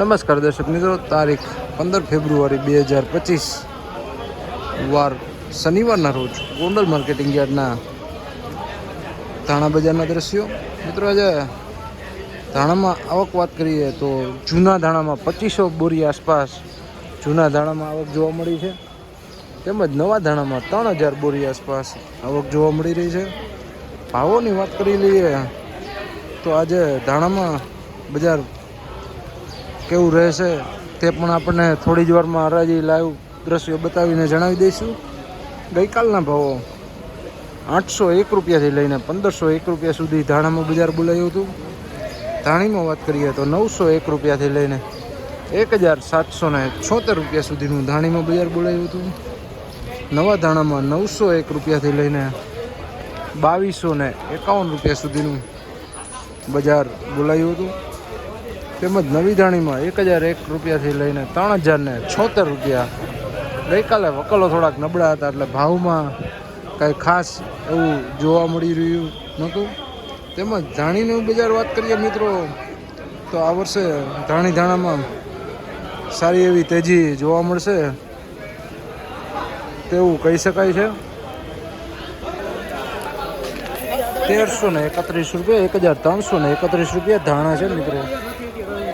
નમસ્કાર દર્શક મિત્રો, તારીખ પંદર ફેબ્રુઆરી બે હજાર પચીસ, વાર શનિવારના રોજ ગોંડલ માર્કેટિંગ યાર્ડના ધાણા બજારના દ્રશ્યો. મિત્રો, આજે ધાણામાં આવક વાત કરીએ તો જૂના ધાણામાં પચીસો બોરી આસપાસ જૂના ધાણામાં આવક જોવા મળી છે. તેમજ નવા ધાણામાં ત્રણ હજાર બોરી આસપાસ આવક જોવા મળી રહી છે. ભાવોની વાત કરી લઈએ તો આજે ધાણામાં બજાર કેવું રહેશે તે પણ આપણને થોડી જ વારમાં હરાજી લાઈવ દ્રશ્યો બતાવીને જણાવી દઈશું. ગઈકાલના ભાવો આઠસો એક રૂપિયાથી લઈને પંદરસો એક રૂપિયા સુધી ધાણામાં બજાર બોલાયું હતું. ધાણીમાં વાત કરીએ તો નવસો એક રૂપિયાથી લઈને એક હજાર સાતસો ને છોતેર રૂપિયા સુધીનું ધાણીમાં બજાર બોલાયું હતું. નવા ધાણામાં નવસો એક રૂપિયાથી લઈને બાવીસો ને એકાવન રૂપિયા સુધીનું બજાર બોલાયું હતું. તેમજ નવી ધાણીમાં એક હજાર એક રૂપિયાથી લઈને ત્રણ હજાર ને છોતેર રૂપિયા. ગઈકાલે વકલો થોડાક નબળા હતા એટલે ભાવમાં કાંઈ ખાસ એવું જોવા મળી રહ્યું નહોતું. તેમજ ધાણીનું બજાર વાત કરીએ મિત્રો, તો આ વર્ષે ધાણી ધાણામાં સારી એવી તેજી જોવા મળશે તેવું કહી શકાય છે. તેરસો ને એકત્રીસ રૂપિયા, એક હજાર ત્રણસો ને એકત્રીસ રૂપિયા ધાણા છે મિત્રો.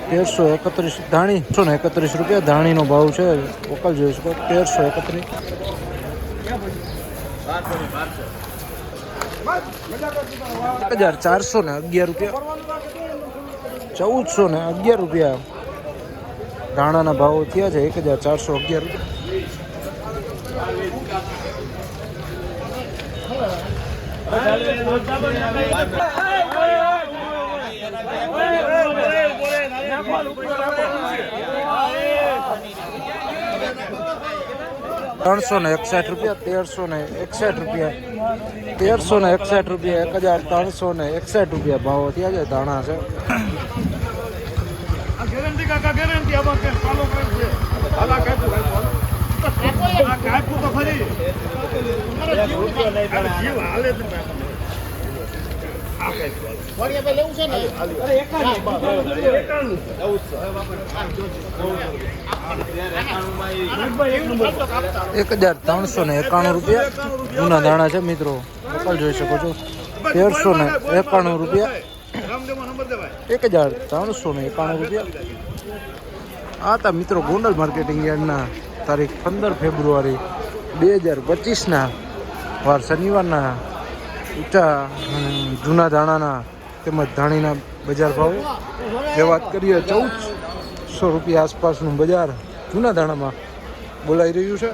તેરસો એકત્રીસ ધાણી છો ને એકત્રીસ રૂપિયા ધાણીનો ભાવ છે વકલ જોઈ શકો તેરસો એકત્રીસ એક હજાર ચારસો ને અગિયાર રૂપિયા ચૌદસો ને અગિયાર રૂપિયા ધાણાના ભાવો થયા છે એક હજાર ચારસો અગિયાર રૂપિયા ત્રણસો ને એકસઠ રૂપિયા, તેરસો ને એકસઠ રૂપિયા, તેરસો ને એકસઠ રૂપિયા, એક હજાર ત્રણસો ને એકસઠ રૂપિયા ભાવો થયા છે, ધાણા છે. કાપું તો ખરી જીવ હાલે એક હજાર ત્રણસો ને એકાણું રૂપિયા. જૂના દાણા છે મિત્રો. વકલ જોઈ શકો છો. તેરસો ને એકાણું રૂપિયા. એક હજાર ત્રણસો ને એકાણું રૂપિયા. આ તા મિત્રો ગોંડલ માર્કેટિંગ યાર્ડના તારીખ પંદર ફેબ્રુઆરી બે હજાર પચીસના, વાર શનિવારના ઊંચા અને જૂના ધાણાના તેમજ ધાણીના બજાર ભાવો. જે વાત કરીએ ચૌદસો રૂપિયા આસપાસનું બજાર જૂના ધાણામાં બોલાઈ રહ્યું છે.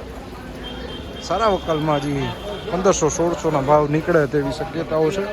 સારા વકાલમાં હજી પંદરસો, સોળસોના ભાવ નીકળે તેવી શક્યતાઓ છે.